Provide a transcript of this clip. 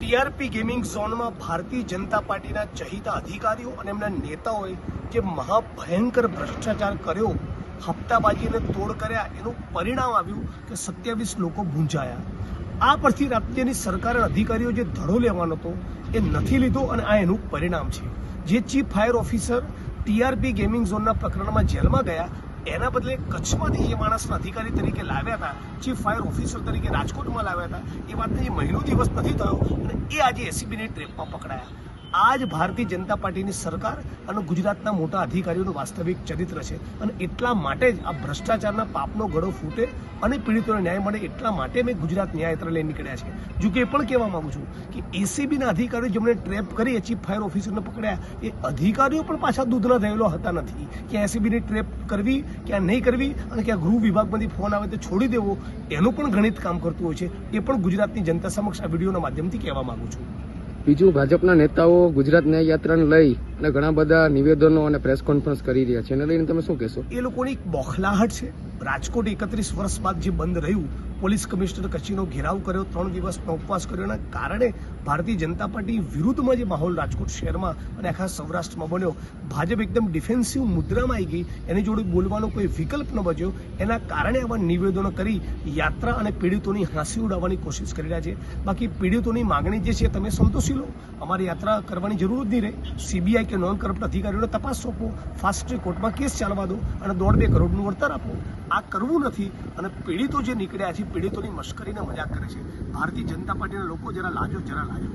TRP gaming ઝોનમાં ભારતીય જનતા પાર્ટીના ચહિતા અધિકારીઓ અને એમના નેતાઓએ જે મહાભયંકર ભ્રષ્ટાચાર કર્યો, હપ્તાબાજીને તોડ કર્યા, એનું પરિણામ આવ્યું કે સત્યાવીસ લોકો ભૂંજાયા આ પરથી રાજ્યની સરકાર અધિકારીઓ જે ધડો લેવાનો હતો, એ નથી લીધો અને આ એનું પરિણામ છે. જે chief fire officer TRP gaming ઝોનના પ્રકરણમાં જેલમાં ગયા એના બદલે કચ્છમાંથી એ માણસને અધિકારી તરીકે લાવ્યા હતા ચીફ ફાયર ઓફિસર તરીકે રાજકોટમાં લાવ્યા હતા, એ વાતને એ મહિનો દિવસ નથી થયો અને એ આજે એસીબીની ટ્રેપમાં પકડાયા. આ જ ભારતીય જનતા પાર્ટીની સરકાર અને ગુજરાતના મોટા અધિકારીઓનું વાસ્તવિક ચરિત્ર છે. અને એટલા માટે જ આ ભ્રષ્ટાચારના પાપનો ગળો ફૂટે અને પીડિતોને ન્યાય મળે એટલા માટે મેં ગુજરાત ન્યાયયાત્રા લઈને નીકળ્યા છે. જો કે એ પણ કહેવા માગું છું કે એસીબીના અધિકારીઓ જેમણે ટ્રેપ કરી ચીફ ફાયર ઓફિસરને પકડ્યા, એ અધિકારીઓ પણ પાછા દૂધના થયેલો હતા નથી. કે એસીબીની ટ્રેપ કરવી, ક્યાં નહીં કરવી અને ક્યાં ગૃહ વિભાગમાંથી ફોન આવે તો છોડી દેવો, એનું પણ ગણિત કામ કરતું હોય છે. એ પણ ગુજરાતની જનતા સમક્ષ આ વિડીયોના માધ્યમથી કહેવા માંગુ છું. બીજું ભાજપના નેતાઓ ગુજરાત ન્યાય યાત્રાને લઈ અને ઘણા બધા નિવેદનો અને પ્રેસ કોન્ફરન્સ કરી રહ્યા છે. એને લઈને તમે શું કહેશો? એ લોકોની એક બોખલાહટ છે. રાજકોટ એકત્રીસ વર્ષ બાદ જે બંધ રહ્યું, પોલીસ કમિશનર કચેરીનો ઘેરાવ કર્યો, ત્રણ દિવસનો ઉપવાસ કર્યો. એના કારણે ભારતીય જનતા પાર્ટી વિરુદ્ધમાં જે માહોલ રાજકોટ શહેરમાં અને આખા સૌરાષ્ટ્રમાં બન્યો, ભાજપ એકદમ ડિફેન્સિવ મુદ્રામાં આવી ગઈ. એની જોડે બોલવાનો કોઈ વિકલ્પ ન બચ્યો. એના કારણે આવા નિવેદનો કરી યાત્રા અને પીડિતોની હાંસી ઉડાવવાની કોશિશ કરી રહ્યા છે. બાકી પીડિતોની માગણી જે છે, તમે સંતોષી લો અમારી યાત્રા કરવાની જરૂર જ નહીં રહે. સીબીઆઈ કે નોન કરપ્ટ અધિકારીઓને તપાસ સોંપો ફાસ્ટ ટ્રેક કોર્ટમાં કેસ ચાલવા દો અને દોઢ બે કરોડનું વળતર આપો. આ કરવું નથી અને પીડિતો જે નીકળ્યા છે, પીડિતોની મશ્કરીને મજાક કરે છે. ભારતીય જનતા પાર્ટીના લોકો જરા લાજો જરા લાજો.